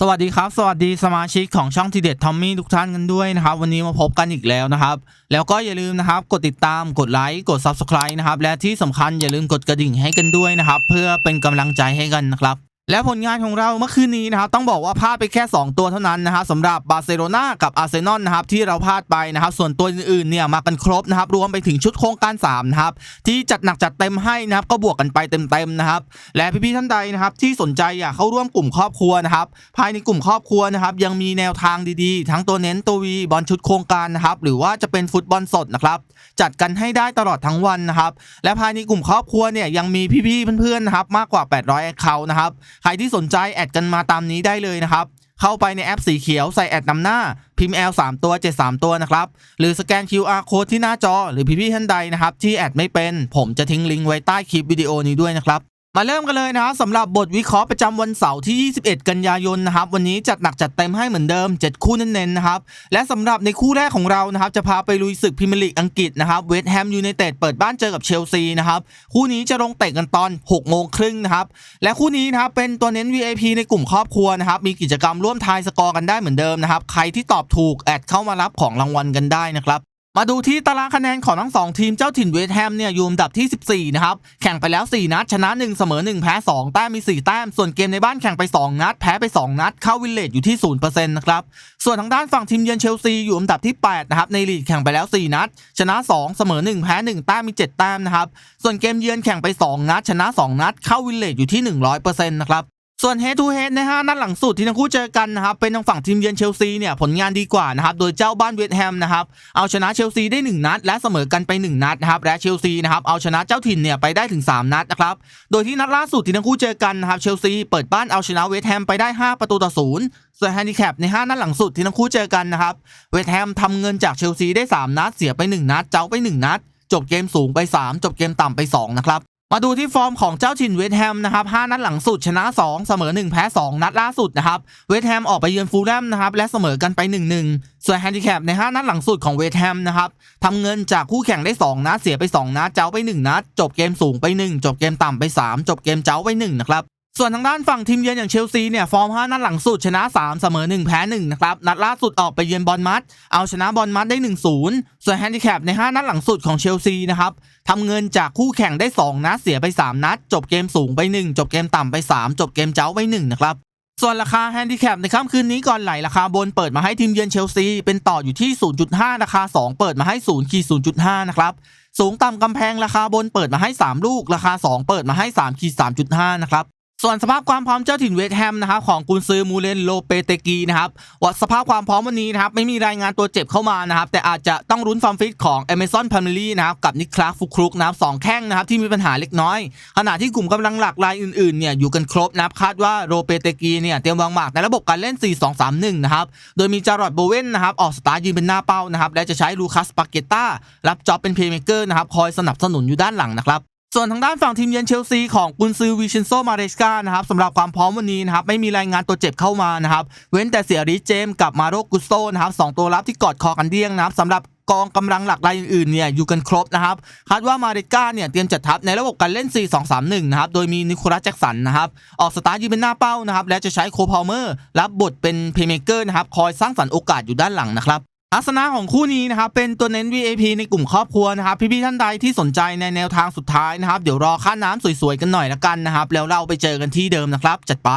สวัสดีครับ สวัสดีสมาชิกของช่องทีเด็ดทอมมี่ทุกท่านกันด้วยนะครับ วันนี้มาพบกันอีกแล้วนะครับ แล้วก็อย่าลืมนะครับ กดติดตามกดไลค์กด Subscribe นะครับ และที่สำคัญอย่าลืมกดกระดิ่งให้กันด้วยนะครับ เพื่อเป็นกำลังใจให้กันนะครับ และผลงานของเราเมื่อคืนนี้นะครับต้องบอกว่าพลาดไปแค่ 2 ตัวเท่านั้นนะครับสำหรับบาร์เซโลนากับอาร์เซนอลนะครับที่เราพลาดไปนะครับส่วนตัวอื่นๆเนี่ยมากันครบนะครับรวมไปถึงชุดโครงการ3นะครับที่จัดหนักจัดเต็มให้นะครับก็บวกกันไปเต็มๆนะครับและพี่ๆท่านใดนะครับที่สนใจอยากเข้าร่วมกลุ่มครอบครัวนะครับภายในกลุ่มครอบครัวนะครับยังมีแนวทางดีๆ ทั้งตัวเน้นตัววีบอลชุดโครงการนะครับหรือว่าจะเป็นฟุตบอลสดนะครับจัดกันให้ได้ตลอดทั้งวันนะครับและภายในกลุ่มครอบครัวเนี่ยยังมีพี่ๆเพื่อนๆนะครับมากกว่า 800แอคเคาท์นะครับใครที่สนใจแอดกันมาตามนี้ได้เลยนะครับ เข้าไปในแอปสีเขียวใส่แอดนำหน้า พิมพ์ L 3ตัว 73 ตัวนะครับ หรือสแกน QR code ที่หน้าจอ หรือพี่ๆท่านใดนะครับ ที่แอดไม่เป็น ผมจะทิ้งลิงก์ไว้ใต้คลิปวิดีโอนี้ด้วยนะครับ มาเริ่มกันเลยนะครับสำหรับบทวิเคราะห์ประจำวันเสาร์ที่ 21 กันยายนนะครับวันนี้จัดหนักจัดเต็มให้เหมือนเดิม 7 คู่เน้นๆนะครับและสำหรับในคู่แรกของเรานะครับจะพาไปลุยศึกพรีเมียร์ลีกอังกฤษนะครับเวสต์แฮมยูไนเต็ดเปิดบ้านเจอกับเชลซีนะครับคู่นี้จะลงเตะกันตอน 6 โมงครึ่งนะครับและคู่นี้นะครับเป็นตัวเน้น VIP ในกลุ่มครอบครัวนะครับมีกิจกรรมร่วมทายสกอร์กันได้เหมือนเดิมนะครับใครที่ตอบถูกแอดเข้ามารับของรางวัลกันได้นะครับ มาดูที่ตารางคะแนนของทั้ง 2 ทีมเจ้าถิ่นเวสต์แฮมเนี่ยอยู่อันดับที่ 14 นะครับ แข่งไปแล้ว 4 นัด ชนะ 1 เสมอ 1 แพ้ 2 แต้มมี 4 แต้ม ส่วนเกมในบ้านแข่งไป 2 นัด แพ้ไป 2 นัด เข้าวิลเลจอยู่ที่ 0%นะครับ ส่วนทางด้านฝั่งทีมเยือนเชลซีอยู่อันดับที่ 8 นะครับ ในลีกแข่งไปแล้ว 4 นัด ชนะ 2 เสมอ 1 แพ้ 1 แต้มมี 7 แต้มนะครับ ส่วนเกมเยือนแข่งไป 2 นัด ชนะ 2 นัด เข้าวิลเลจอยู่ที่ 100%นะครับ ส่วน head to head นะฮะนัดหลังสุดที่ทั้งคู่เจอกันนะครับเป็นทางฝั่งทีมเยือนเชลซีเนี่ยผลงานดีกว่านะครับโดยเจ้าบ้านเวสต์แฮมนะครับเอาชนะเชลซีได้ 1 นัด และเสมอกันไป 1 นัดนะครับและเชลซีนะครับเอาชนะเจ้าถิ่นเนี่ยไปได้ถึง 3 นัดนะครับโดยที่นัดล่าสุดที่ทั้งคู่เจอกันนะครับเชลซีเปิดบ้านเอาชนะเวสต์แฮมไปได้ 5 ประตูต่อศูนย์ส่วนแฮนดิแคปใน 5 นัดหลังสุดที่ทั้งคู่เจอกันนะครับเวสต์แฮมทำเงินจากเชลซีได้ 3 นัด เสียไป 1 นัด เจ้าไป 1 นัด จบเกมสูงไป 3 จบเกมต่ำไป2นะครับ มาดูที่ฟอร์มของเจ้าถิ่นเวสแฮมนะครับ5นัดหลังสุดชนะ 2 เสมอ 1 แพ้ 2 นัดล่าสุดนะครับ เวสแฮมออกไปเยือนฟูลแลมนะครับและเสมอกันไป 1-1 ส่วนแฮนดิแคปใน 5 นัดหลังสุดของเวสแฮมนะครับทำเงินจากคู่แข่งได้ 2 นัดเสียไป 2 นัด เจ้าไป 1 นัด จบเกมสูงไป 1 จบเกมต่ำไป 3 จบเกมเจ้าไป 1 นะครับ ส่วนทางด้านฝั่งทีมเยือนอย่างเชลซีเนี่ยฟอร์ม 5 นัดหลังสุดชนะ 3 เสมอ 1 แพ้ 1 นะครับ นัดล่าสุดออกไปเยือนบอลมัด เอาชนะบอลมัดได้ 1-0 ส่วนแฮนดิแคปใน 5 นัดหลังสุดของเชลซีนะครับทำเงินจากคู่แข่งได้ 2 นัดเสียไป 3 นัด จบเกมสูงไป 1 จบเกมต่ำไป 3 จบเกมเจ้าไป 1 นะครับส่วนราคาแฮนดิแคปในค่ำคืนนี้ก่อนไหลราคาบนเปิดมาให้ทีมเยือนเชลซี เป็นต่ออยู่ที่ 0.5 ราคา 2 เปิดมาให้0ขีด0.5 นะครับ สูงต่ำกำแพงราคาบนเปิดมาให้ 3 ลูก ราคา 2 เปิดมาให้3ขีด3.5 นะครับ ส่วนสภาพความพร้อมเจ้าถิ่นเวสแฮมนะครับของกุนซือมูเลนโลเปเตกีนะครับวัดสภาพความพร้อมวันนี้นะครับไม่มีรายงานตัวเจ็บเข้ามานะครับแต่อาจจะต้องรุ้นฟอร์มฟิตของเอเมซอนพามิลี่นะครับกับนิคลาฟุครุกนะครับสองแข้งนะครับที่มีปัญหาเล็กน้อย ขณะที่กลุ่มกำลังหลักรายอื่นๆเนี่ยอยู่กันครบนะครับคาดว่าโรเปเตกีเนี่ยเตรียมวางหมากในระบบการเล่น 4-2-3-1 นะครับโดยมีจารอดโบเวนนะครับออกสตาร์ยืนเป็นหน้าเป้านะครับและจะใช้ลูคัสปาเกต้ารับจ็อบเป็นเพลย์เมเกอร์นะครับคอยสนับสนุนอยู่ด้านหลังนะครับ ส่วนทางด้านฝั่งทีมเยือนเชลซีของกุนซือวิเชนโซมาเรสกานะครับสำหรับความพร้อมวันนี้นะครับไม่มีรายงานตัวเจ็บเข้ามานะครับเว้นแต่เสียริเจมส์กับมาโรกุสโตนะครับสองตัวรับที่กอดคอกันเดี้ยงนะครับสำหรับกองกำลังหลักรายอื่นๆเนี่ยอยู่กันครบนะครับคาดว่ามาเรสกาเนี่ยเตรียมจัดทัพในระบบการเล่น 4-2-3-1 นะครับ โดยมีนิโคลัสแจ็กสันนะครับ ออกสตาร์ทยืนเป็นหน้าเป้านะครับ และจะใช้โคพาวเมอร์ รับบทเป็นเพย์เมเกอร์นะครับ คอยสร้างสรรค์โอกาสอยู่ด้านหลังนะครับ ลักษณะของคู่นี้นะครับเป็นตัวเน้น VIP ในกลุ่มครอบครัวนะครับพี่ๆท่านใดที่สนใจในแนวทางสุดท้ายนะครับ เดี๋ยวรอค่าน้ำสวยๆกันหน่อยละกันนะครับแล้วเราไปเจอกันที่เดิมนะครับจัดไป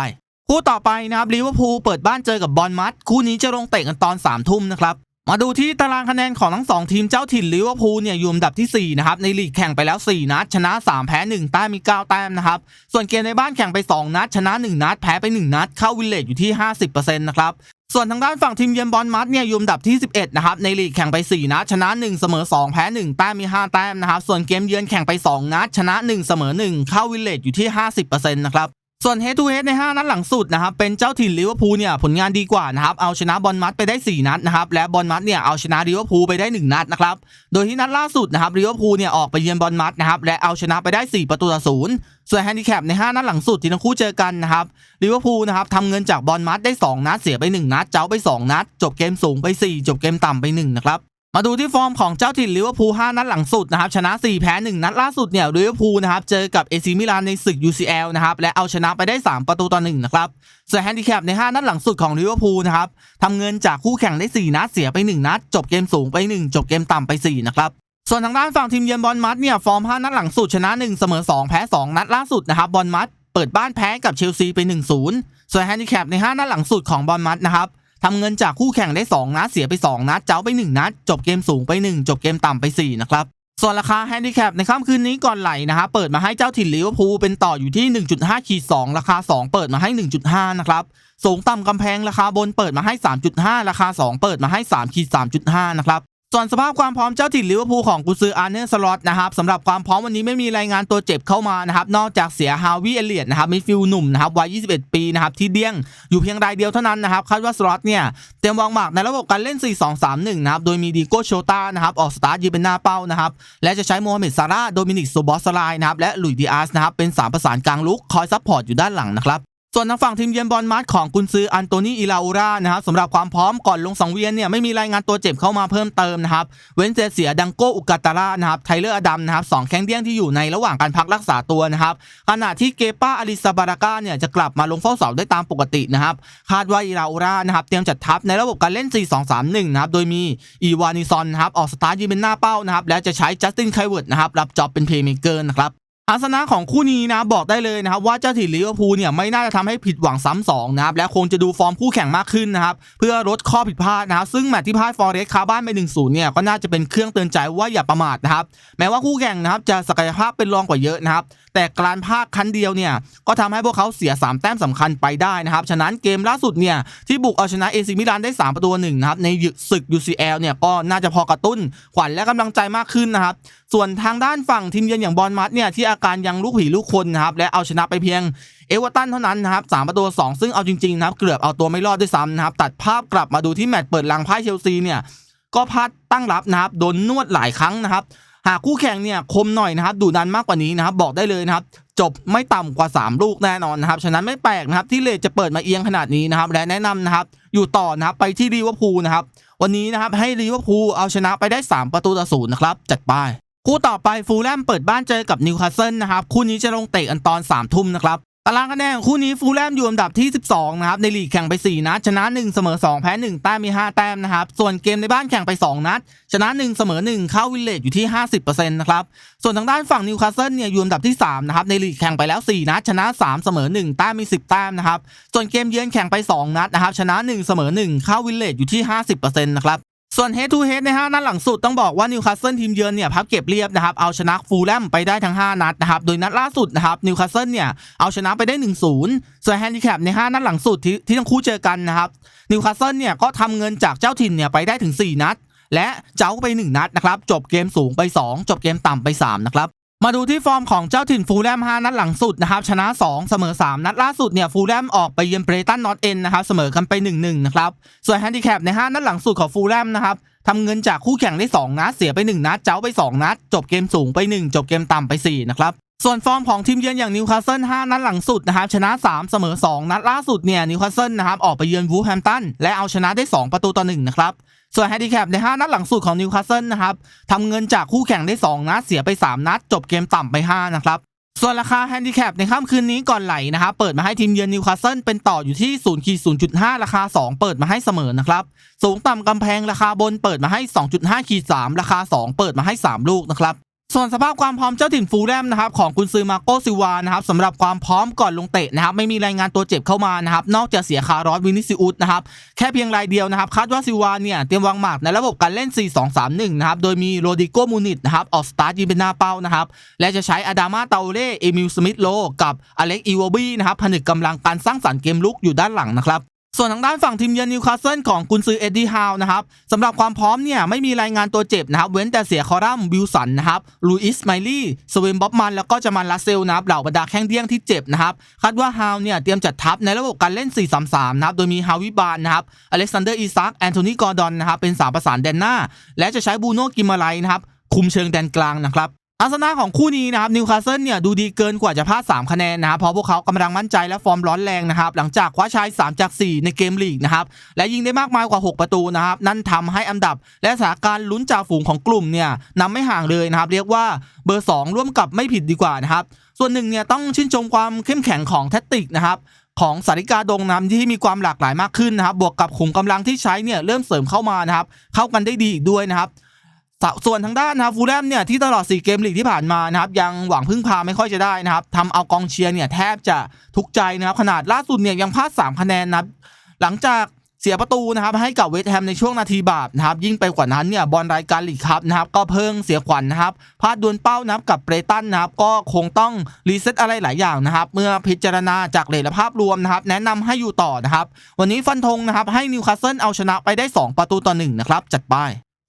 คู่ต่อไปนะครับลิเวอร์พูลเปิดบ้านเจอกับบอลมัดคู่นี้จะลงเตะกันตอน3ามทุ่มนะครับมาดูที่ตารางคะแนนของทั้ง 2 ทีมเจ้าถิ่นลิเวอร์พูลเนี่ยอยู่อันดับที่ 4 นะครับ ในลีกแข่งไปแล้ว 4 นัด ชนะ 3 แพ้ 1 แต้มมี 9 แต้มนะครับ ส่วนเกมในบ้านแข่งไป 2 นัด ชนะ 1 นัด แพ้ไป 1 นัด เข้าวิลเลจอยู่ที่ 50%นะครับ ส่วนทางด้านฝั่งทีมเยือนบอลมัดเนี่ยอยู่อันดับที่ 11 นะครับ ในลีกแข่งไป 4 นัดชนะ 1 เสมอ 2 แพ้ 1 แต้มมี 5 แต้มนะครับ ส่วนเกมเยือนแข่งไป 2 นัดชนะ 1 เสมอ 1 เข้าวิลเลจอยู่ที่ 50%นะครับ ส่วน head to head ใน 5 นัดหลังสุดนะครับเป็นเจ้าถิ่นลิเวอร์พูลเนี่ยผลงานดีกว่านะครับเอาชนะบอลมัดไปได้ 4 นัดนะครับและบอลมัดเนี่ยเอาชนะลิเวอร์พูลไปได้ 1 นัดนะครับโดยที่นัดล่าสุดนะครับลิเวอร์พูลเนี่ยออกไปเยือนบอลมัดนะครับและเอาชนะไปได้ 4 ประตูต่อศูนย์ส่วนแฮนดิแคปใน 5 นัดหลังสุดที่ทั้งคู่เจอกันนะครับลิเวอร์พูลนะครับทำเงินจากบอลมัดได้ 2 นัดเสียไป 1 นัดเจ้าไป 2 นัด จบเกมสูงไป 4 จบเกมต่ำไป1นะครับ มาดูที่ฟอร์มของเจ้าถิ่นลิเวอร์พูล5นัดหลังสุดนะครับชนะ 4 แพ้ 1 นัดล่าสุดเนี่ยลิเวอร์พูลนะครับเจอกับเอซิมิลานในศึก UCL นะครับและเอาชนะไปได้ 3 ประตูต่อ1นะครับส่วนแฮนดิแคปใน 5 นัดหลังสุดของลิเวอร์พูลนะครับทำเงินจากคู่แข่งได้ 4 นัดเสียไป 1 นัด จบเกมสูงไป 1 จบเกมต่ำไป 4 นะครับส่วนทางด้านฝั่งทีมเยือนบอลมัดเนี่ยฟอร์ม 5 นัดหลังสุดชนะ 1 เสมอ 2 แพ้ 2 นัดล่าสุดนะครับบอลมัดเปิดบ้านแพ้กับเชลซีไป 1-0ส่วนแฮนดิแคปใน 5 นัดหลังสุดของบอลมัดนะครับ ทำเงินจากคู่แข่งได้ 2 นัด เสียไป 2 นัด เจ้าไป 1 นัด จบเกมสูงไป 1 จบเกมต่ำไป 4 นะครับ ส่วนราคาแฮนดิแคปในค่ำคืนนี้ก่อนไหลนะฮะเปิดมาให้เจ้าถิ่นลิเวอร์พูลเป็นต่ออยู่ที่ 1.5ขีด2ราคา 2 เปิดมาให้ 1.5 นะครับ สูงต่ำกำแพงราคาบนเปิดมาให้ 3.5 ราคา 2 เปิดมาให้3ขีด3.5 นะครับ ส่วนสภาพความพร้อมเจ้าถิ่นลิเวอร์พูลของกุซืออาร์เนอร์สล็อตนะครับสำหรับความพร้อมวันนี้ไม่มีรายงานตัวเจ็บเข้ามานะครับนอกจากเสียฮาวิเอเลียดนะครับมิฟิลหนุ่มนะครับวัย 21 ปีนะครับที่เดี้ยงอยู่เพียงรายเดียวเท่านั้นนะครับคาดว่าสล็อตเนี่ยเตรียมวางหมากในระบบการเล่น 4-2-3-1 นะครับโดยมีดีโก้โชตานะครับออกสตาร์ทยืนเป็นหน้าเป้านะครับและจะใช้โมฮัมเหม็ดซาร่าโดมินิกโซบอสไลน์นะครับและลุยดิอาสนะครับเป็นสามประสานกลางลุกคอยซัพพอร์ตอยู่ด้านหลังนะครับ ส่วนทางฝั่งทีมเยือนบอลมาร์ของกุนซืออันโตนีอิลาอูรานะครับสำหรับความพร้อมก่อนลงสังเวียนเนี่ยไม่มีรายงานตัวเจ็บเข้ามาเพิ่มเติมนะครับเว้นเสียดังโกอุกาตาร่านะครับไทเลอร์อดัมนะครับสองแข้งเดี้ยงที่อยู่ในระหว่างการพักรักษาตัวนะครับขณะที่เกป้าอลิซาบาราก้าเนี่ยจะกลับมาลงเฝ้าเสาได้ตามปกตินะครับคาดว่าอิลาอูรานะครับเตรียมจัดทัพในระบบการเล่น 4-2-3-1 นะครับโดยมีอีวานิซอนนะครับออกสตาร์ทยืนเป็นหน้าเป้านะครับและจะใช้จัสตินไคเวิร์ดนะครับรับจ็อบเป็นเพลย์เมเกอร์นะครับ อาสนะของคู่นี้นะบอกได้เลยนะครับว่าเจ้าถิ่นลิเวอร์พูลเนี่ยไม่น่าจะทำให้ผิดหวังซ้ำสองนะครับและคงจะดูฟอร์มคู่แข่งมากขึ้นนะครับเพื่อลดข้อผิดพลาดนะครับซึ่งแมตช์ที่พ่ายฟอร์เรสคาบ้านไป1-0เนี่ยก็น่าจะเป็นเครื่องเตือนใจว่าอย่าประมาทนะครับแม้ว่าคู่แข่งนะครับจะศักยภาพเป็นรองกว่าเยอะนะครับแต่การพลาดครั้งเดียวเนี่ยก็ทำให้พวกเขาเสีย 3 แต้มสำคัญไปได้นะครับฉะนั้นเกมล่าสุดเนี่ยที่บุกเอาชนะเอซิมิลานได้ 3 ประตูหนึ่งนะครับในศึก UCL เนี่ยก็น่าจะพอกระตุ้นขวัญและกำลังใจมากขึ้นนะครับ ส่วนทางด้านฝั่งทีมเยือนอย่างบอลมัดเนี่ยที่อาการยังลูกผีลูกคนนะครับและเอาชนะไปเพียงเอเวอร์ตันเท่านั้นนะครับสามประตูสองซึ่งเอาจริงๆนะครับเกือบเอาตัวไม่รอดด้วยซ้ำนะครับตัดภาพกลับมาดูที่แมตช์เปิดลังพ่ายเชลซีเนี่ยก็พลาดตั้งรับนะครับโดนนวดหลายครั้งนะครับหากคู่แข่งเนี่ยคมหน่อยนะครับดุดันมากกว่านี้นะครับ บอกได้เลยนะครับ จบไม่ต่ำกว่า 3 ลูกแน่นอนนะครับ ฉะนั้นไม่แปลกนะครับ ที่เลทจะเปิดมาเอียงขนาดนี้นะครับ และแนะนำนะครับ อยู่ต่อนะครับไปที่ลิเวอร์พูลนะครับ วันนี้นะครับให้ลิเวอร์พูลเอาชนะไปได้ 3 ประตูต่อศูนย์นะครับ จัดไป คู่ต่อไปฟูลแลมเปิดบ้านเจอกับนิวคาสเซิลนะครับคู่นี้จะลงเตะกันตอน3ามทุ่มนะครับตารางคะแนนของคู่นี้ฟูลแลมอยู่อันดับที่ 12นะครับในลีกแข่งไป 4 นัด ชนะ 1 เสมอ 2 แพ้ 1 แต้มมี 5 แต้มนะครับส่วนเกมในบ้านแข่งไป 2 นัด ชนะ 1 เสมอ 1 เข้าวิลเลจอยู่ที่ 50%นะครับส่วนทางด้านฝั่งนิวคาสเซิลเนี่ยอยู่อันดับที่3นะครับในลีกแข่งไปแล้ว 4 นัด ชนะ 3 เสมอ 1 แต้มมี 10 แต้มนะครับส่วนเกมเยือนแข่งไป 2 นัดนะครับชนะ 1 เสมอ 1 เข้าวิลเลจอยู่ที่ 50%นะครับ ส่วน head to head ใน5นัดหลังสุดต้องบอกว่านิวคาสเซิลทีมเยือนเนี่ยพับเก็บเรียบนะครับเอาชนะฟูลแลมไปได้ทั้ง 5 นัดนะครับโดยนัดล่าสุดนะครับนิวคาสเซิลเนี่ยเอาชนะไปได้ 1-0ส่วนแฮนดิแคปใน 5 นัดหลังสุดที่ที่ทั้งคู่เจอกันนะครับนิวคาสเซิลเนี่ยก็ทำเงินจากเจ้าถิ่นเนี่ยไปได้ถึง 4 นัด และเจ้าไป 1 นัดนะครับจบเกมสูงไป 2 จบเกมต่ำไป3นะครับ มาดูที่ฟอร์มของเจ้าถิ่นฟูลแลม 5 นัดหลังสุดนะครับชนะ 2 เสมอ 3 นัดล่าสุดเนี่ยฟูลแลมออกไปเยือนเบรตันนอตเอ็นนะครับเสมอกันไป 1-1 นะครับ ส่วนแฮนดิแคปใน 5 นัดหลังสุดของฟูลแลมนะครับทำเงินจากคู่แข่งได้ 2 นัด เสียไป 1 นัด เจ้าไป 2 นัด จบเกมสูงไป 1 จบเกมต่ำไป 4 นะครับส่วนฟอร์มของทีมเยือนอย่างนิวคาสเซิล 5 นัดหลังสุดนะครับชนะ 3 เสมอ 2 นัดล่าสุดเนี่ยนิวคาสเซิลนะครับออกไปเยือนวูแฮมตันและเอาชนะได้ 2 ประตูต่อ1นะครับ ส่วนแฮนดิแคปใน 5 นัดหลังสุดของนิวคาสเซิลนะครับทำเงินจากคู่แข่งได้ 2 นัด เสียไป 3 นัด จบเกมต่ำไป 5 นะครับส่วนราคาแฮนดิแคปในค่ำคืนนี้ก่อนไหลนะครับเปิดมาให้ทีมเยือนนิวคาสเซิลเป็นต่ออยู่ที่0ขีด0.5ราคา 2 เปิดมาให้เสมอนะครับสูงต่ำกำแพงราคาบนเปิดมาให้ 2.5ขีด3ราคา 2 เปิดมาให้ 3 ลูกนะครับ ส่วนสภาพความพร้อมเจ้าถิ่นฟูลแลมนะครับของกุนซือมาโกซิวานะครับสำหรับความพร้อมก่อนลงเตะนะครับไม่มีรายงานตัวเจ็บเข้ามานะครับนอกจากเสียคารอสวินิซิอุสนะครับแค่เพียงรายเดียวนะครับคาดว่าซิวาเนี่ยเตรียมวางหมากในระบบการเล่น 4-2-3-1 นะครับโดยมีโรดิโกมูนิตนะครับออกสตาร์ทยืนเป็นหน้าเป้านะครับและจะใช้อาดามาเตาเล่เอมิลสมิธโลกับอเล็กอีวอบี้นะครับผนึกกำลังการสร้างสรรค์เกมลุกอยู่ด้านหลังนะครับ ส่วนทางด้านฝั่งทีมเยือนนิวคาสเซิลของกุนซือเอ็ดดี้ฮาวนะครับสำหรับความพร้อมเนี่ยไม่มีรายงานตัวเจ็บนะครับเว้นแต่เสียคอรัมวิลสันนะครับลูอิสไมลี่สเวนบ๊อบมัน แล้วก็จามันลาเซลนะครับเหล่าบรรดาแข้งเดี้ยงที่เจ็บนะครับคาดว่าฮาวเนี่ยเตรียมจัดทัพในระบบการเล่น 4-3-3 นะครับโดยมีฮาวิบานนะครับอเล็กซานเดอร์อีซักแอนโทนีกอร์ดอนนะครับเป็นสามประสานแดนหน้า และจะใช้บูโน่กิมาไลนะครับคุมเชิงแดนกลางนะครับ อาสนะของคู่นี้นะครับนิวคาสเซิลเนี่ยดูดีเกินกว่าจะพลาด 3 คะแนนนะครับเพราะพวกเขากำลังมั่นใจและฟอร์มร้อนแรงนะครับหลังจากคว้าชัย3 จาก 4 ในเกมลีกนะครับและยิงได้มากมายกว่า 6 ประตูนะครับนั่นทำให้อันดับ และสถานการณ์ลุ้นจ่าฝูงของกลุ่มเนี่ยนำไม่ห่างเลยนะครับเรียกว่าเบอร์ 2 ร่วมกับไม่ผิดดีกว่านะครับส่วนหนึ่งเนี่ยต้องชื่นชมความเข้มแข็งของแทคติกนะครับของสาริกาดงนำที่มีความหลากหลายมากขึ้นนะครับบวกกับขุมกำลังที่ใช้เนี่ยเริ่มเสริมเข้ามานะครับเข้ากันได้ดีอีกด้วยนะครับ ส่วนทางด้านนะครับฟูลแลมเนี่ยที่ตลอด 4 เกมลีกที่ผ่านมานะครับยังหวังพึ่งพาไม่ค่อยจะได้นะครับทำเอากองเชียร์เนี่ยแทบจะทุกใจนะครับขนาดล่าสุดเนี่ยยังพลาด 3 คะแนนนะครับหลังจากเสียประตูนะครับให้กับเวสต์แฮมในช่วงนาทีบาปนะครับยิ่งไปกว่านั้นเนี่ยบอลรายการลีกครับนะครับก็เพิ่งเสียขวัญนะครับพลาดดวลเป้านะครับกับเบรตันนะครับก็คงต้องรีเซ็ตอะไรหลายอย่างนะครับเมื่อพิจารณาจากเลทและภาพรวมนะครับแนะนำให้อยู่ต่อนะครับวันนี้ฟันธงนะครับให้นิวคาสเซิลเอาชนะไปได้ 2 ประตูต่อหนึ่งนะครับจัดไป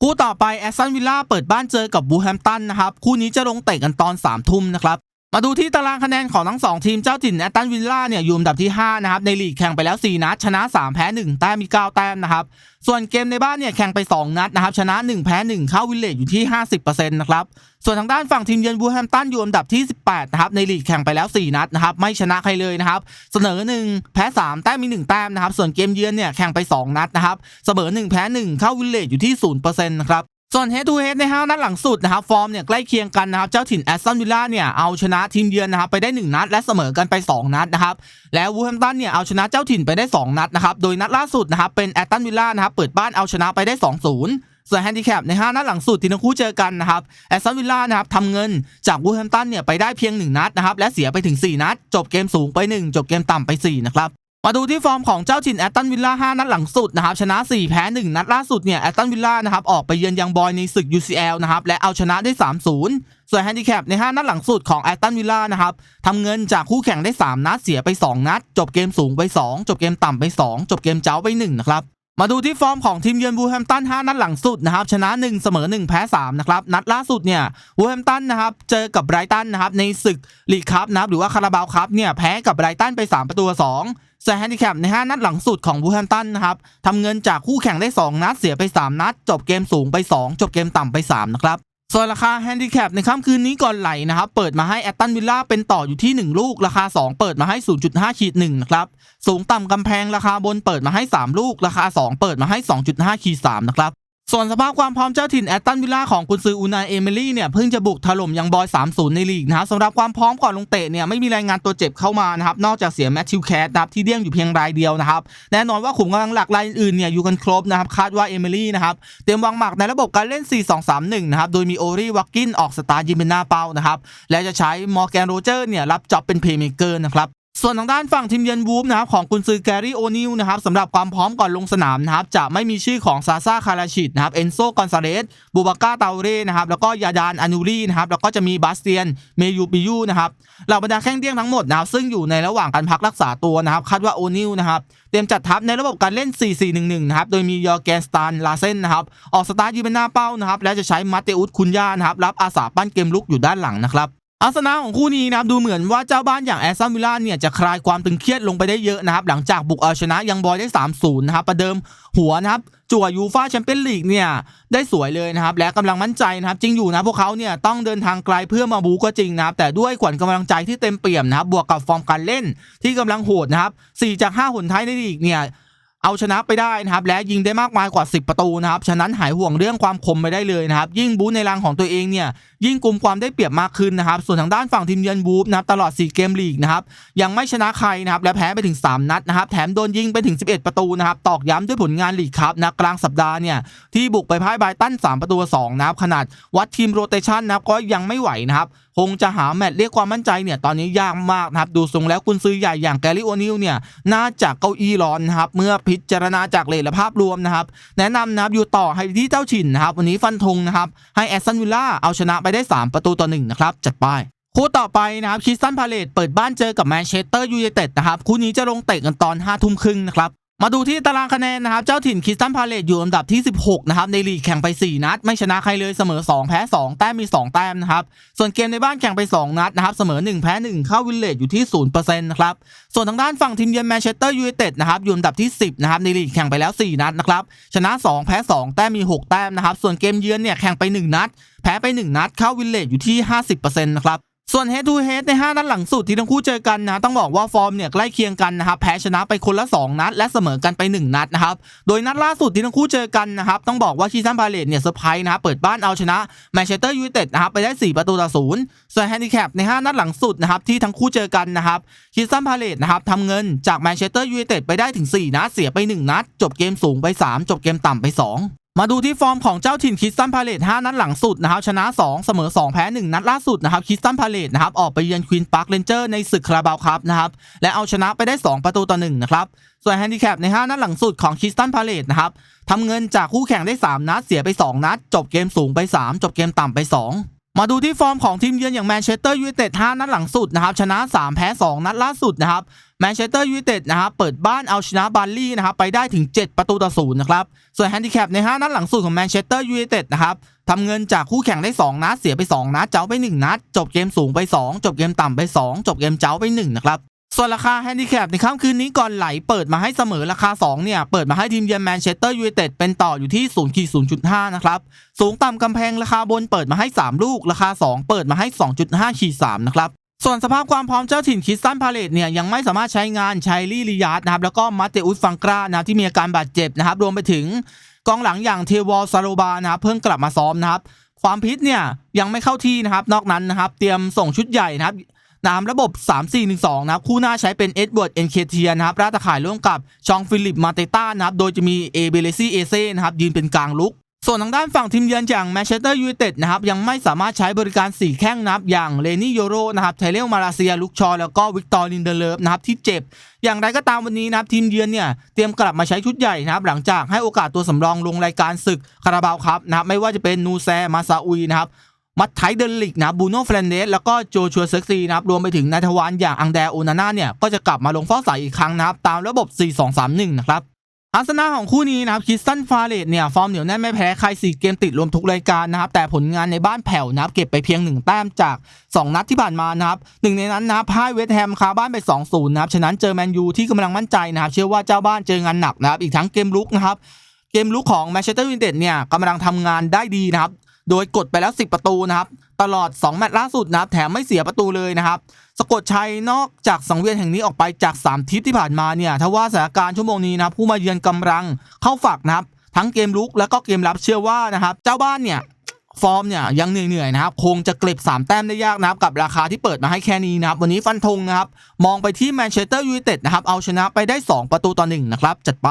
คู่ต่อไปแอสตันวิลล่าเปิดบ้านเจอกับบูแฮมตันนะครับ คู่นี้จะลงเตะกันตอน3ามทุ่มนะครับ มาดูที่ตารางคะแนนของทั้ง 2 ทีมเจ้าถิ่นแอสตันวิลล่าเนี่ยอยู่อันดับที่ 5 นะครับ ในลีกแข่งไปแล้ว 4 นัด ชนะ 3 แพ้ 1 แต้มมี 9 แต้มนะครับ ส่วนเกมในบ้านเนี่ยแข่งไป 2 นัดนะครับ ชนะ 1 แพ้ 1 เข้าวิลเลจอยู่ที่ 50%นะครับ ส่วนทางด้านฝั่งทีมเยือนบูแฮมตันอยู่อันดับที่ 18 นะครับ ในลีกแข่งไปแล้ว 4 นัดนะครับ ไม่ชนะใครเลยนะครับ เสนอ 1 แพ้ 3 แต้มมี 1 แต้มนะครับ ส่วนเกมเยือนเนี่ยแข่งไป 2 นัดนะครับ เสมอ 1 แพ้ 1 เข้าวิลเลจอยู่ที่ 0%นะครับ ส่วน head to head ในห้านัดหลังสุดนะครับฟอร์มเนี่ยใกล้เคียงกันนะครับเจ้าถิ่นแอสตันวิลล่าเนี่ยเอาชนะทีมเยือนนะครับไปได้ 1 นัด และเสมอกันไป 2 นัดนะครับแล้ววูแฮมตันเนี่ยเอาชนะเจ้าถิ่นไปได้ 2 นัดนะครับโดยนัดล่าสุดนะครับเป็นแอสตันวิลล่านะครับเปิดบ้านเอาชนะไปได้ 2-0ส่วนแฮนดิแคปใน 5 นัดหลังสุดที่ทั้งคู่เจอกันนะครับแอสตันวิลล่านะครับทำเงินจากวูแฮมตันเนี่ยไปได้เพียง 1 นัดนะครับและเสียไปถึง 4 นัด จบเกมสูงไป 1 จบเกมต่ำไป 4 นะครับ มาดูที่ฟอร์มของเจ้าถิ่นแอตตันวิลล่า 5 นัดหลังสุดนะครับชนะ 4 แพ้ 1 นัดล่าสุดเนี่ยแอตตันวิลล่านะครับออกไปเยือนยังบอยในศึก UCL นะครับและเอาชนะได้ 3-0 ส่วนแฮนดิแคปใน 5 นัดหลังสุดของแอตตันวิลล่านะครับทำเงินจากคู่แข่งได้ 3 นัดเสียไป 2 นัด จบเกมสูงไป 2 จบเกมต่ำไป 2 จบเกมเจ้าไป 1 นะครับมาดูที่ฟอร์มของทีมเยือนบูแฮมตัน 5 นัดหลังสุดนะครับชนะ 1 เสมอ 1 แพ้ 3 นะครับ นัดล่าสุดเนี่ยบูแฮมตันนะครับเจอกับไบรตันนะครับในศึกลีกคัพนะครับหรือว่าคาราบาวคัพเนี่ยแพ้กับไบรตันไป 3 ประตู 2 ส่วนแฮนดิแคปใน 5 นัดหลังสุดของบูแฮมตันนะครับทำเงินจากคู่แข่งได้ 2 นัดเสียไป 3 นัด จบเกมสูงไป 2 จบเกมต่ำไป 3 นะครับส่วนราคาแฮนดิแคปในค่ำคืนนี้ก่อนไหลนะครับ เปิดมาให้แอตตันวิลล่าเป็นต่ออยู่ที่ 1 ลูก ราคา 2 เปิดมาให้ 0.5ขีด1นะครับ สูงต่ำกำแพงราคาบนเปิดมาให้ 3 ลูก ราคา 2 เปิดมาให้ 2.5ขีด3นะครับ ส่วนสภาพความพร้อมเจ้าถิ่นแอตตันวิลล่าของกุนซืออูนาเอมิลี่เนี่ยเพิ่งจะบุกถล่มยังบอย 3-0 ในลีกนะครับสำหรับความพร้อมก่อนลงเตะเนี่ยไม่มีรายงานตัวเจ็บเข้ามานะครับนอกจากเสียแมทธิวแคสนะครับที่เดี้ยงอยู่เพียงรายเดียวนะครับแน่นอนว่าขุมกำลังหลักรายอื่นเนี่ยอยู่กันครบนะครับคาดว่าเอมิลี่นะครับเตรียมวางหมากในระบบการเล่น 4-2-3-1 นะครับโดยมีโอรีวักกินออกสตาร์ยิงเป็นหน้าเป้านะครับและจะใช้มอร์แกนโรเจอร์เนี่ยรับจ็อบเป็นเพย์เมเกอร์นะครับ ส่วนทางด้านฝั่งทีมเยือนวูฟนะครับของกุนซือแกรี่โอนิลนะครับสำหรับความพร้อมก่อนลงสนามนะครับจะไม่มีชื่อของซาซาคาราชิดนะครับเอนโซกอนซาเลสบูบาก้าเตาเร่นะครับแล้วก็ยาดานอานูรีนะครับแล้วก็จะมีบาสเตียนเมยูปิยูนะครับเหล่าบรรดาแข้งเดี้ยงทั้งหมดนะครับซึ่งอยู่ในระหว่างการพักรักษาตัวนะครับคาดว่าโอนิลนะครับเตรียมจัดทัพในระบบการเล่น 4-4-1-1 นะครับโดยมียอร์แกนสตานลาเซนนะครับออกสตาร์ทยืนเป็นหน้าเป้านะครับและจะใช้มาเตอุสคุนยานะครับรับอาสาปั้นเกมลุกอยู่ด้านหลังนะครับ อาสนะของคู่นี้นะครับดูเหมือนว่าเจ้าบ้านอย่างแอสตันวิลล่าเนี่ยจะคลายความตึงเครียดลงไปได้เยอะนะครับหลังจากบุกเอาชนะยังบอยได้ 3-0 นะครับประเดิมหัวนะครับจั่วยูฟาแชมเปี้ยนลีกเนี่ยได้สวยเลยนะครับและกำลังมั่นใจนะครับจริงอยู่นะพวกเขาเนี่ยต้องเดินทางไกลเพื่อมาบูก็จริงนะครับแต่ด้วยขวัญกำลังใจที่เต็มเปี่ยมนะครับบวกกับฟอร์มการเล่นที่กำลังโหดนะครับ4จาก 5 หนท้ายในลีกเนี่ย เอาชนะไปได้นะครับและยิงได้มากมายกว่า 10 ประตูนะครับฉะนั้นหายห่วงเรื่องความคมไปได้เลยนะครับยิ่งบูธในรังของตัวเองเนี่ยยิ่งกลุ่มความได้เปรียบมากขึ้นนะครับส่วนทางด้านฝั่งทีมเยือนบูฟนะครับตลอด 4 เกมลีกนะครับยังไม่ชนะใครนะครับและแพ้ไปถึง 3 นัดนะครับแถมโดนยิงไปถึง 11 ประตูนะครับตอกย้ำด้วยผลงานลีกครับนะกลางสัปดาห์เนี่ยที่บุกไปพ่ายบายตัน3 ประตูต่อ2นะครับขนาดวัดทีมโรเตชันนะครับก็ยังไม่ไหวนะครับคงจะหาแมตช์เรียกความมั่นใจเนี่ยตอนนี้ยากมากนะครับดูทรงแล้วคุณซื้อใหญ่อย่างแกรี่โอนิลเนี่ยน่าจะเก้าอี้ร้อนนะครับเมื่อพิจารณาจากเลทและภาพรวมนะครับแนะนำนะครับอยู่ต่อให้ที่เจ้าถิ่นนะครับวันนี้ฟันธงนะครับให้แอสตันวิลล่าเอาชนะไปได้ 3 ประตูต่อ1นะครับจัดไปคู่ต่อไปนะครับคิสตันพาเลตเปิดบ้านเจอกับแมนเชสเตอร์ยูไนเต็ดนะครับคู่นี้จะลงเตะกันตอน5ทุ่มครึ่งนะครับ มาดูที่ตารางคะแนนนะครับ เจ้าถิ่นคิสตันพาเลตอยู่อันดับที่ 16 นะครับ ในลีกแข่งไป 4 นัด ไม่ชนะใครเลยเสมอ 2 แพ้ 2 แต้มมี 2 แต้มนะครับ ส่วนเกมในบ้านแข่งไป 2 นัดนะครับ เสมอ 1 แพ้ 1 เข้าวิลเลจอยู่ที่ 0%นะครับ ส่วนทางด้านฝั่งทีมเยือนแมนเชสเตอร์ยูไนเต็ดนะครับอยู่อันดับที่ 10 นะครับ ในลีกแข่งไปแล้ว 4 นัดนะครับ ชนะ 2 แพ้ 2 แต้มมี 6 แต้มนะครับ ส่วนเกมเยือนเนี่ยแข่งไป 1 นัด แพ้ไป 1 นัดเข้าวิลเลจอยู่ที่ 50%นะครับ ส่วน head to head ใน 5 นัดหลังสุดที่ทั้งคู่เจอกันนะต้องบอกว่าฟอร์มเนี่ยใกล้เคียงกันนะครับแพ้ชนะไปคนละ 2 นัด และเสมอกันไป 1 นัดนะครับโดยนัดล่าสุดที่ทั้งคู่เจอกันนะครับต้องบอกว่าคีซันพาเลตเนี่ยเซอร์ไพรส์นะครับเปิดบ้านเอาชนะแมนเชสเตอร์ยูไนเต็ดนะครับไปได้ 4 ประตูต่อศูนย์ส่วนแฮนดิแคปใน 5 นัดหลังสุดนะครับที่ทั้งคู่เจอกันนะครับคีซันพาเลตนะครับทำเงินจากแมนเชสเตอร์ยูไนเต็ดไปได้ถึง 4 นัดเสียไป 1 นัด จบเกมสูงไป 3 จบเกมต่ำไป 2 มาดูที่ฟอร์มของเจ้าถิ่นคิสตันพาเลต5นัดหลังสุดนะครับชนะ 2 เสมอ 2 แพ้ 1 นัดล่าสุดนะครับคิสตันพาเลตนะครับออกไปเยือนควีนพาร์คเรนเจอร์ในศึกคาราบาวครับนะครับและเอาชนะไปได้ 2 ประตูต่อ1นะครับส่วนแฮนดิแคปใน 5 นัดหลังสุดของคิสตันพาเลตนะครับทำเงินจากคู่แข่งได้ 3 นัดเสียไป 2 นัด จบเกมสูงไป 3 จบเกมต่ำไป 2 มาดูที่ฟอร์มของทีมเยือนอย่างแมนเชสเตอร์ยูไนเต็ด5นัดหลังสุดนะครับชนะ 3 แพ้ 2 นัดล่าสุดนะครับแมนเชสเตอร์ยูไนเต็ดนะครับเปิดบ้านเอาชนะบาร์ลี่นะครับไปได้ถึง 7 ประตูต่อศูนย์นะครับส่วนแฮนดิแคปใน 5 นัดหลังสุดของแมนเชสเตอร์ยูไนเต็ดนะครับทำเงินจากคู่แข่งได้ 2 นัดเสียไป 2 นัดเจ้าไป 1 นัด จบเกมสูงไป 2 จบเกมต่ำไป 2 จบเกมเจ้าไป1นะครับ ส่วนราคาแฮนดิแคปในค่ำคืนนี้ก่อนไหลเปิดมาให้เสมอราคา 2 เนี่ย เปิดมาให้ทีมเยือนแมนเชสเตอร์ยูไนเต็ดเป็นต่ออยู่ที่0ขีด0.5นะครับ สูงต่ำกำแพงราคาบนเปิดมาให้ 3 ลูก ราคา 2 เปิดมาให้ 2.5ขีด3นะครับส่วนสภาพความพร้อมเจ้าถิ่นคิสตันพาเลตเนี่ยยังไม่สามารถใช้งานชัยลี่ลิยาร์ดนะครับแล้วก็มาเตอุสฟังกรานะที่มีอาการบาดเจ็บนะครับรวมไปถึงกองหลังอย่างเทวอลซาโลบานะครับเพิ่งกลับมาซ้อมนะครับความพิษเนี่ยยังไม่เข้าที่นะครับนอกนั้นนะครับเตรียมส่งชุดใหญ่นะครับ ตามระบบ 3-4-1-2 นะครับ คู่หน้าใช้เป็นเอ็ดเวิร์ดเอ็นเคเทียนะครับราตะข่ายร่วมกับชองฟิลิปมาเตต้านะครับ โดยจะมีเอเบเลซี่เอเซ่นะครับ ยืนเป็นกลางลุก ส่วนทางด้านฝั่งทีมเยือนอย่างแมนเชสเตอร์ยูไนเต็ดนะครับ ยังไม่สามารถใช้บริการ 4 แข้งนะครับ อย่างเลนี่โยโรนะครับไทเลลมาลาเซียลุกชอ แล้วก็วิกตอร์ลินเดเลฟนะครับที่เจ็บ อย่างไรก็ตามวันนี้นะครับทีมเยือนเนี่ยเตรียมกลับมาใช้ชุดใหญ่นะครับหลังจากให้โอกาสตัวสำรองลงรายการศึกคาราบาวครับนะครับไม่ว่าจะเป็นนูแซมาซาอุยนะครับ มัตไทเดลิกนะบูโน่เฟรนเดสแล้วก็โจชัวเซ็กซีนะครับรวมไปถึงนายทวารอย่างอังแดโอนาน่าเนี่ยก็จะกลับมาลงเฝ้าสายอีกครั้งนะครับตามระบบ 4-2-3-1 นะครับลักษณะของคู่นี้นะครับคิสตันฟาเลตเนี่ยฟอร์มเหนียวแน่นไม่แพ้ใคร4เกมติดรวมทุกรายการนะครับแต่ผลงานในบ้านแผ่วนะครับเก็บไปเพียง 1 แต้มจาก 2 นัดที่ผ่านมานะครับหนึ่งในนั้นนะพ่ายเวสต์แฮมคาบ้านไป 2-0นะครับฉะนั้นเจอแมนยูที่กำลังมั่นใจนะครับเชื่อว่าเจ้าบ้านเจองานหนักนะครับอีกทั้งเกมลุกนะครับเกมลุกของแมนเชสเตอร์ยูไนเต็ดเนี่ยกำลังทำงานได้ดีนะครับ โดยกดไปแล้ว 10 ประตูนะครับ ตลอด 2 แมตช์ล่าสุดนะครับ แถมไม่เสียประตูเลยนะครับ สะกดชัยนอกจากสังเวียนแห่งนี้ออกไปจาก 3 ทิศที่ผ่านมาเนี่ยถ้าว่าสถานการณ์ชั่วโมงนี้นะครับผู้มาเยือนกำลังเข้าฝักนะครับ ทั้งเกมลุกแล้วก็เกมรับเชื่อว่านะครับ เจ้าบ้านเนี่ยฟอร์มเนี่ยยังเหนื่อยๆนะครับคงจะเก็บ3 แต้มได้ยากนะครับกับราคาที่เปิดมาให้แค่นี้นะครับ วันนี้ฟันธงนะครับ มองไปที่แมนเชสเตอร์ยูไนเต็ดนะครับ เอาชนะไปได้ 2 ประตูต่อ1นะครับ จัดไป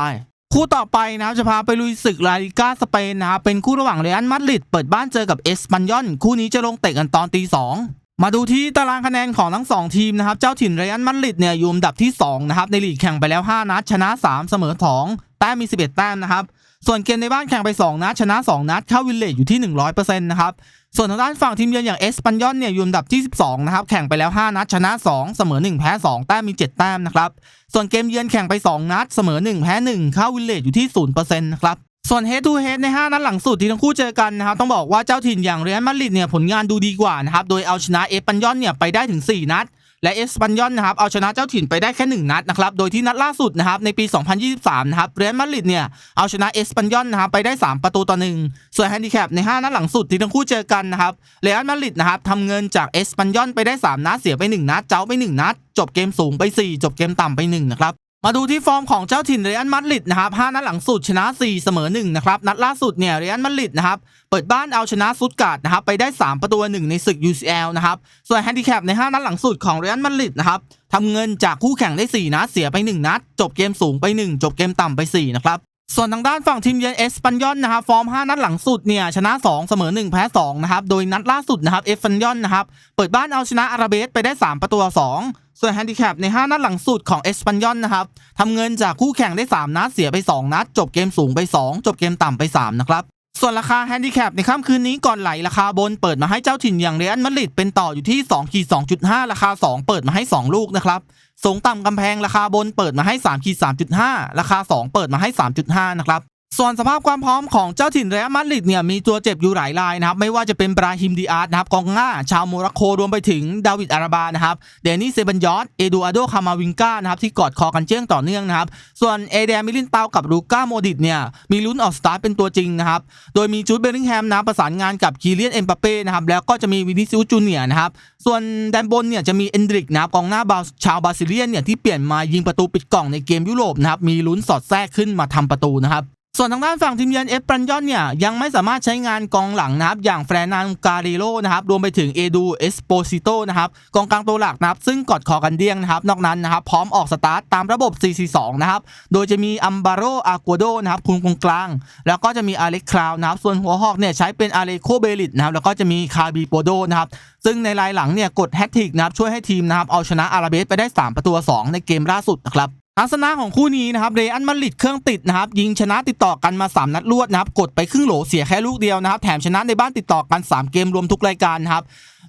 คู่ต่อไปนะครับจะพาไปลุยศึกลาลิก้าสเปนนะครับเป็นคู่ระหว่างเรอัลมาดริดเปิดบ้านเจอกับเอสปันยอนคู่นี้จะลงเตะกันตอนตีสองมาดูที่ตารางคะแนนของทั้ง 2 ทีมนะครับ เจ้าถิ่นเรอัลมาดริดเนี่ยอยู่อันดับที่ 2 นะครับ ในลีกแข่งไปแล้ว 5 นัด ชนะ 3 เสมอ2แต้มมี 11 แต้มนะครับ ส่วนเกมในบ้านแข่งไป 2 นัด ชนะ 2 นัด เข้าวิลเลจอยู่ที่ 100%นะครับ ส่วนทางด้านฝั่งทีมเยือนอย่างเอสปันยอนเนี่ยอยู่อันดับที่ 12 นะครับ แข่งไปแล้ว 5 นัดชนะ 2 เสมอ 1 แพ้ 2 แต้มมี 7 แต้มนะครับ ส่วนเกมเยือนแข่งไป 2 นัด เสมอ 1 แพ้ 1 เข้าวิลเลจอยู่ที่ 0%นะครับส่วนเฮดทูเฮดใน 5 นัดหลังสุดที่ทั้งคู่เจอกันนะครับ ต้องบอกว่าเจ้าถิ่นอย่างเรอัลมาดริดเนี่ยผลงานดูดีกว่านะครับ โดยเอาชนะเอสปันยอนเนี่ยไปได้ถึง 4 นัด และเอสปันยอนนะครับเอาชนะเจ้าถิ่นไปได้แค่ 1 นัดนะครับโดยที่นัดล่าสุดนะครับในปี 2023 นะครับเรอัลมาดริดเนี่ยเอาชนะเอสปันยอนนะครับไปได้ 3 ประตูต่อ1ส่วนแฮนดิแคปใน 5 นัดหลังสุดที่ทั้งคู่เจอกันนะครับเรอัลมาดริดนะครับทำเงินจากเอสปันยอนไปได้ 3 นัดเสียไป 1 นัดเจ้าไป 1 นัด จบเกมสูงไป 4 จบเกมต่ำไป1นะครับ มาดูที่ฟอร์มของเจ้าถิ่นเรอัลมาดริดนะครับ5นัดหลังสุดชนะ 4 เสมอ1นะครับนัดล่าสุดเนี่ยเรอัลมาดริดนะครับเปิดบ้านเอาชนะซุตการ์ดนะครับไปได้ 3 ประตูหนึ่งในศึก UCL นะครับส่วนแฮนดิแคปใน 5 นัดหลังสุดของเรอัลมาดริดนะครับทำเงินจากคู่แข่งได้ 4 นัดเสียไป 1 นัด จบเกมสูงไป 1 จบเกมต่ำไป 4 นะครับส่วนทางด้านฝั่งทีมเยือนเอสปันยอนนะครับฟอร์ม 5 นัดหลังสุดเนี่ยชนะ 2 เสมอ 1 แพ้2นะครับโดยนัดล่าสุดนะครับเอสปันยอนนะครับเปิดบ้านเอาชนะอาราเบสไปได้ 3 ประตู2 ส่วนแฮนดิแคปใน 5 นัดหลังสุดของเอสปันยอนนะครับทำเงินจากคู่แข่งได้ 3 นัดเสียไป 2 นัด จบเกมสูงไป 2 จบเกมต่ำไป 3 นะครับ ส่วนราคาแฮนดิแคปในค่ำคืนนี้ก่อนไหลราคาบนเปิดมาให้เจ้าถิ่นอย่างเรอัลมาดริดเป็นต่ออยู่ที่2ขีด2.5 ราคา 2 เปิดมาให้ 2 ลูกนะครับสูงต่ำกำแพงราคาบนเปิดมาให้3ขีด3.5 ราคา 2 เปิดมาให้ 3.5 นะครับ ส่วนสภาพความพร้อมของเจ้าถิ่นเรอัลมาดริดเนี่ยมีตัวเจ็บอยู่หลายรายนะครับไม่ว่าจะเป็นบราฮิมดีอาร์ตนะครับกองหน้า ชาวโมร็อกโกรวมไปถึงดาวิดอาราบานะครับเดนี่เซบันยอสเอดูอาโดคามาวิงกานะครับที่กอดคอกันเจื้องต่อเนื่องนะครับส่วนเอเดมิลินเตากับลูก้าโมดิตเนี่ยมีลุ้นออกสตาร์ทเป็นตัวจริงนะครับโดยมีจูดเบลลิงแฮมนะประสานงานกับคีเลียนเอ็มปาเป้นะครับแล้วก็จะมีวินิซิอุจูเนียนะครับส่วนแดนบนเนี่ยจะมีเอนดริกนะครับกองหน้าบาชาวบราซิเลียนเนี่ยที่เปลี่ยนมายิงประตูปิดกล่องในเกมยุโรปนะครับมีลุ้นสอดแทรกขึ้นมาทำประตูนะครับ ส่วนทางด้านฝั่งทีมเยือนเอฟปรันยอนเนี่ยยังไม่สามารถใช้งานกองหลังนะครับอย่างแฟรนานการิโลนะครับรวมไปถึงเอดูเอสโปซิโตนะครับกองกลางตัวหลักนะครับซึ่งกอดคอกันเดี้ยงนะครับนอกนั้นนะครับพร้อมออกสตาร์ทตามระบบ 4-4-2 นะครับโดยจะมีอัมบาโรอากัวโดนะครับคุมกองกลาง แล้วก็จะมีอาเล็กคราวนะครับส่วนหัวหอกเนี่ยใช้เป็นอาเลโคเบลิตนะครับแล้วก็จะมีคาบีโปโดนะครับซึ่งในรายหลังเนี่ยกดแฮตทริกนะครับช่วยให้ทีมนะครับเอาชนะอาราเบสไปได้ 3 ประตูต่อสองในเกมล่าสุดนะครับ ทัศนะของคู่นี้นะครับเรอันมาริดเครื่องติดนะครับยิงชนะติดต่อกันมา 3 นัดรวดนะครับกดไปครึ่งโหลเสียแค่ลูกเดียวนะครับแถมชนะในบ้านติดต่อกัน 3 เกมรวมทุกรายการนะครับ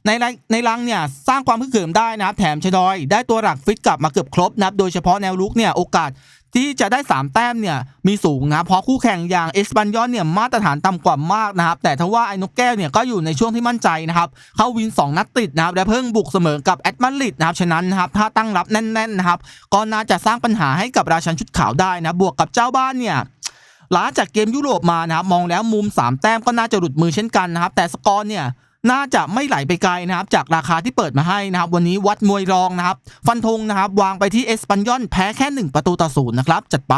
ในในรังเนี่ยสร้างความพึกเขิมได้นะครับแถมชดอย ได้ตัวหลักฟิตกลับมาเกือบครบนะครับโดยเฉพาะแนวลุกเนี่ยโอกาส ที่จะได้ 3 แต้มเนี่ยมีสูงนะเพราะคู่แข่งอย่างเอสปันยอนเนี่ยมาตรฐานต่ำกว่ามากนะครับแต่ทว่าไอ้นกแก้วเนี่ยก็อยู่ในช่วงที่มั่นใจนะครับเข้าวิน 2 นัดติดนะครับและเพิ่งบุกเสมอกับแอตมาดริดนะครับฉะนั้นนะครับถ้าตั้งรับแน่นๆนะครับก็น่าจะสร้างปัญหาให้กับราชันชุดขาวได้นะบวกกับเจ้าบ้านเนี่ยล้าจากเกมยุโรปมานะครับมองแล้วมุม 3 แต้มก็น่าจะหลุดมือเช่นกันนะครับแต่สกอร์เนี่ย น่าจะไม่ไหลไปไกลนะครับ จากราคาที่เปิดมาให้นะครับ วันนี้วัดมวยรองนะครับ ฟันธงนะครับ วางไปที่เอสปันยอนแพ้แค่ 1 ประตูต่อศูนย์นะครับ จัดไป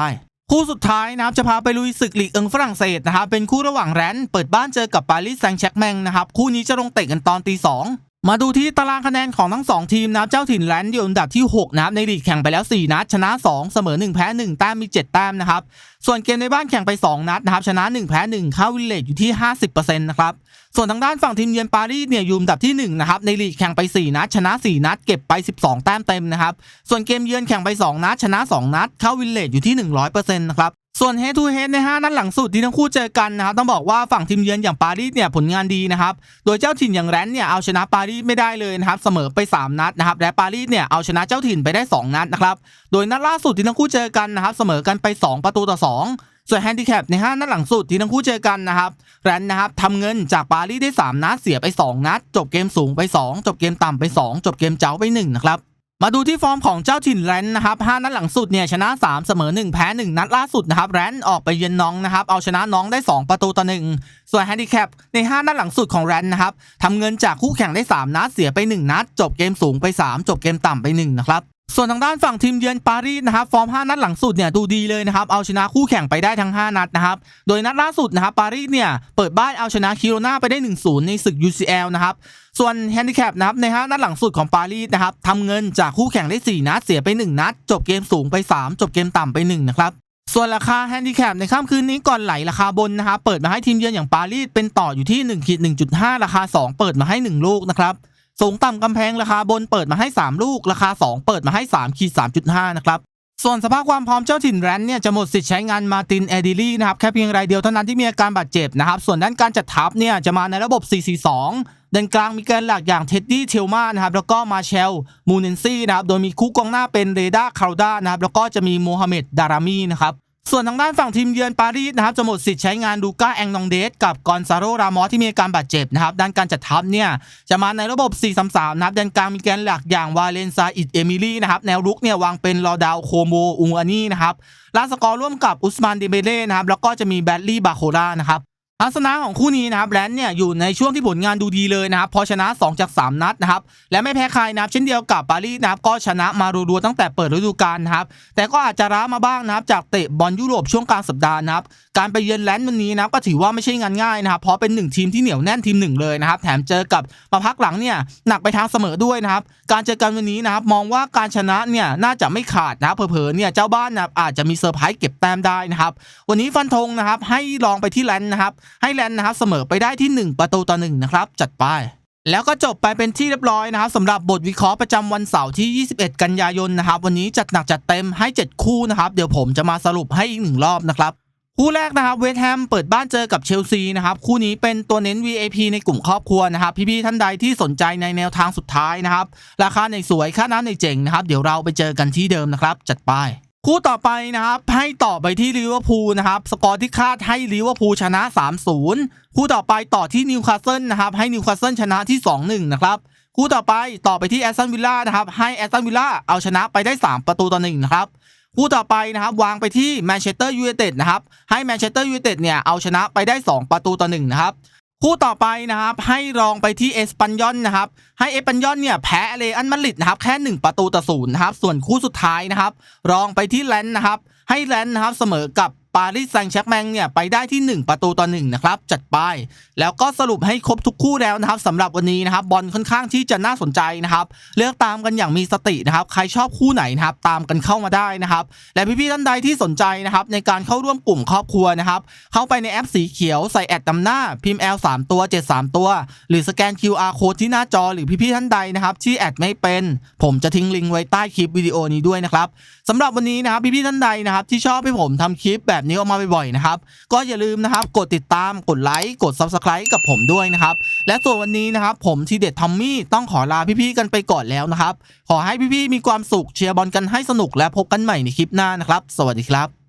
คู่สุดท้ายนะครับจะพาไปลุยศึกลีกเอิงฝรั่งเศสนะครับ เป็นคู่ระหว่างแรนท์เปิดบ้านเจอกับปารีสแซงต์แชร์กแมงนะครับ คู่นี้จะลงเตะกันตอนตีสอง มาดูที่ตารางคะแนนของทั้ง 2 ทีมนะเจ้าถิ่นแรนท์อยู่อันดับที่ 6นะครับในลีกแข่งไปแล้ว 4 นัด ชนะ 2 เสมอ 1 แพ้ 1 แต้มมี 7 แต้มนะครับ ส่วนเกมในบ้านแข่งไป 2 นัดนะครับ ชนะ 1 แพ้ 1 เข้าวิลเลจอยู่ที่ 50%นะครับ ส่วนทางด้านฝั่งทีมเยือนปารีสเนี่ยอยู่อันดับที่ 1 นะครับ ในลีกแข่งไป 4 นัด ชนะ 4 นัด เก็บไป 12 แต้มเต็มนะครับ ส่วนเกมเยือนแข่งไป 2 นัด ชนะ 2 นัด เข้าวิลเลจอยู่ที่ 100%นะครับ ส่วน head to head ใน5นัดหลังสุดที่ทั้งคู่เจอกันนะครับต้องบอกว่าฝั่งทีมเยือนอย่างปารีสเนี่ยผลงานดีนะครับโดยเจ้าถิ่นอย่างแรนท์เนี่ยเอาชนะปารีสไม่ได้เลยนะครับเสมอไป 3 นัดนะครับและปารีสเนี่ยเอาชนะเจ้าถิ่นไปได้ 2 นัดนะครับโดยนัดล่าสุดที่ทั้งคู่เจอกันนะครับเสมอกันไป 2 ประตูต่อ 2ส่วนแฮนดิแคปใน5นัดหลังสุดที่ทั้งคู่เจอกันนะครับแรนท์นะครับทำเงินจากปารีสได้ 3 นัดเสียไป 2 นัด จบเกมสูงไป 2 จบเกมต่ำไป 2 จบเกมเจ้าไป1นะครับ มาดูที่ฟอร์มของเจ้าถิ่นแรนท์นะครับ5นัดหลังสุดเนี่ยชนะ 3 เสมอ 1 แพ้ 1 นัดล่าสุดนะครับแรนท์ออกไปเยือนน้องนะครับเอาชนะน้องได้ 2 ประตูต่อ1ส่วนแฮนดิแคปใน 5 นัดหลังสุดของแรนท์นะครับทำเงินจากคู่แข่งได้ 3 นัดเสียไป 1 นัด จบเกมสูงไป 3 จบเกมต่ำไป 1 นะครับ ส่วนทางด้านฝั่งทีมเยือนปารีสนะครับฟอร์ม 5 นัดหลังสุดเนี่ยดูดีเลยนะครับเอาชนะคู่แข่งไปได้ทั้ง 5 นัดนะครับโดยนัดล่าสุดนะครับปารีสเนี่ยเปิดบ้านเอาชนะคิโรนาไปได้ 1-0 ในศึก UCL นะครับส่วนแฮนดิแคปนะครับใน5นัดหลังสุดของปารีสนะครับทำเงินจากคู่แข่งได้ 4 นัดเสียไป 1 นัด จบเกมสูงไป 3 จบเกมต่ำไป 1 นะครับส่วนราคาแฮนดิแคปในค่ำคืนนี้ก่อนไหลราคาบนนะครับเปิดมาให้ทีมเยือนอย่างปารีสเป็นต่ออยู่ที่1ขีด1.5 ราคา 2 เปิดมาให้ 1 ลูกนะครับ สูงต่ำกำแพงราคาบนเปิดมาให้ 3 ลูก ราคา 2 เปิดมาให้3ขีด3.5 นะครับ ส่วนสภาพความพร้อมเจ้าถิ่นแรนท์เนี่ยจะหมดสิทธิ์ใช้งานมาตินเอดิลี่นะครับ แค่เพียงรายเดียวเท่านั้นที่มีอาการบาดเจ็บนะครับ ส่วนด้านการจัดทัพเนี่ยจะมาในระบบ 4-4-2ด้านกลางมีแกนหลักอย่างเท็ดดี้เทลมานะครับแล้วก็มาเชลมูเนนซี่นะครับโดยมีคู่กองหน้าเป็นเรดาคาร์ด้านะครับแล้วก็จะมีโมฮัมเหม็ดดารามีนะครับ ส่วนทางด้านฝั่งทีมเยือนปารีสนะครับจะหมดสิทธิ์ใช้งานดูก้าแองนองเดสกับกอนซาโรรามอสที่มีอาการบาดเจ็บนะครับด้านการจัดทัพเนี่ยจะมาในระบบ 4-3-3 นะครับด้านกลางมีแกนหลักอย่างวาเลนซาอิดเอมิลี่นะครับแนวรุกเนี่ยวางเป็นลอดาวโคโมอุงอานีนะครับลาสกอร์ร่วมกับอุสมานเดเบเล่นะครับแล้วก็จะมีแบดลี่บาโครานะครับ ลักษณะของคู่นี้นะครับแรนด์เนี่ยอยู่ในช่วงที่ผลงานดูดีเลยนะครับพอชนะ 2 จาก 3 นัดนะครับและไม่แพ้ใครนะครับเช่นเดียวกับปารีสนะครับก็ชนะมารัวๆตั้งแต่เปิดฤดูกาลนะครับแต่ก็อาจจะร้ามาบ้างนะครับจากเตะบอลยุโรปช่วงกลางสัปดาห์นะครับการไปเยือนแรนท์วันนี้นะก็ถือว่าไม่ใช่งานง่ายนะครับเพราะเป็นหนึ่งทีมที่เหนียวแน่นทีมหนึ่งเลยนะครับแถมเจอกับมาพักหลังเนี่ยหนักไปทางเสมอด้วยนะครับการเจอกันวันนี้นะครับมองว่าการชนะเนี่ยน่าจะไม่ขาดนะเผลอๆเนี่ยเจ้าบ้านนะอาจจะมีเซอร์ไพรส์เก็บแต้มได้นะครับวันนี้ฟันธงนะครับให้ลองไปที่แลนด์นะครับให้แลนด์นะครับเสมอไปได้ที่ 1 ประตูต่อ1นะครับจัดไปแล้วก็จบไปเป็นที่เรียบร้อยนะครับสำหรับบทวิเคราะห์ประจำวันเสาร์ที่ 21 กันยายนนะครับ วันนี้จัดหนักจัดเต็มให้ 7 คู่นะครับ เดี๋ยวผมจะมาสรุปให้อีกหนึ่งรอบนะครับ คู่แรกนะครับเวสแฮมเปิดบ้านเจอกับเชลซีนะครับคู่นี้เป็นตัวเน้น VIP ในกลุ่มครอบครัวนะครับพี่ๆท่านใดที่สนใจในแนวทางสุดท้ายนะครับราคาในสวยค่าน้ำในเจ๋งนะครับเดี๋ยวเราไปเจอกันที่เดิมนะครับจัดไปคู่ต่อไปนะครับให้ต่อไปที่ลิเวอร์พูลนะครับสกอร์ที่คาดให้ลิเวอร์พูลชนะ 3-0 คู่ต่อไปต่อที่นิวคาสเซิลนะครับให้นิวคาสเซิลชนะที่ 2-1 นะครับคู่ต่อไปต่อไปที่แอสตันวิลล่านะครับให้แอสตันวิลล่าเอาชนะไปได้ 3 ประตูต่อหนึ่งนะครับ คู่ต่อไปนะครับวางไปที่แมนเชสเตอร์ยูไนเต็ดนะครับให้แมนเชสเตอร์ยูไนเต็ดเนี่ยเอาชนะไปได้ 2 ประตูต่อหนึ่งนะครับคู่ต่อไปนะครับให้รองไปที่เอสปันยอนนะครับให้เอสปันยอนเนี่ยแพ้เรอันมาดริดนะครับแค่ 1 ประตูต่อศูนย์นะครับส่วนคู่สุดท้ายนะครับรองไปที่แลนด์นะครับให้แลนด์นะครับเสมอกับ ปารีสแซงต์แชกแมงเนี่ยไปได้ที่ 1 ประตูต่อ1นะครับจัดไป แล้วก็สรุปให้ครบทุกคู่แล้วนะครับสำหรับวันนี้นะครับบอลค่อนข้างที่จะน่าสนใจนะครับเลือกตามกันอย่างมีสตินะครับใครชอบคู่ไหนนะครับตามกันเข้ามาได้นะครับและพี่ๆท่านใดที่สนใจนะครับในการเข้าร่วมกลุ่มครอบครัวนะครับเข้าไปในแอปสีเขียวใส่แอดนำหน้าพิมพ์ L 3ตัว 7 3 ตัว หรือสแกน QR code ที่หน้าจอหรือพี่ๆท่านใดนะครับที่แอดไม่เป็น ผมจะทิ้งลิงก์ไว้ใต้คลิปวิดีโอนี้ด้วยนะครับสำหรับวันนี้นะครับพี่ๆท่านใดนะครับที่ชอบให้ผมทำคลิปแบบนี้ออกมาบ่อยๆนะครับก็อย่าลืมนะครับกดติดตามกดไลค์กด Subscribe กับผมด้วยนะครับและส่วนวันนี้นะครับผมทีเด็ดทอมมี่ต้องขอลาพี่ๆกันไปก่อนแล้วนะครับขอให้พี่ๆมีความสุขเชียร์บอลกันให้สนุกและพบกันใหม่ในคลิปหน้านะครับ สวัสดีครับ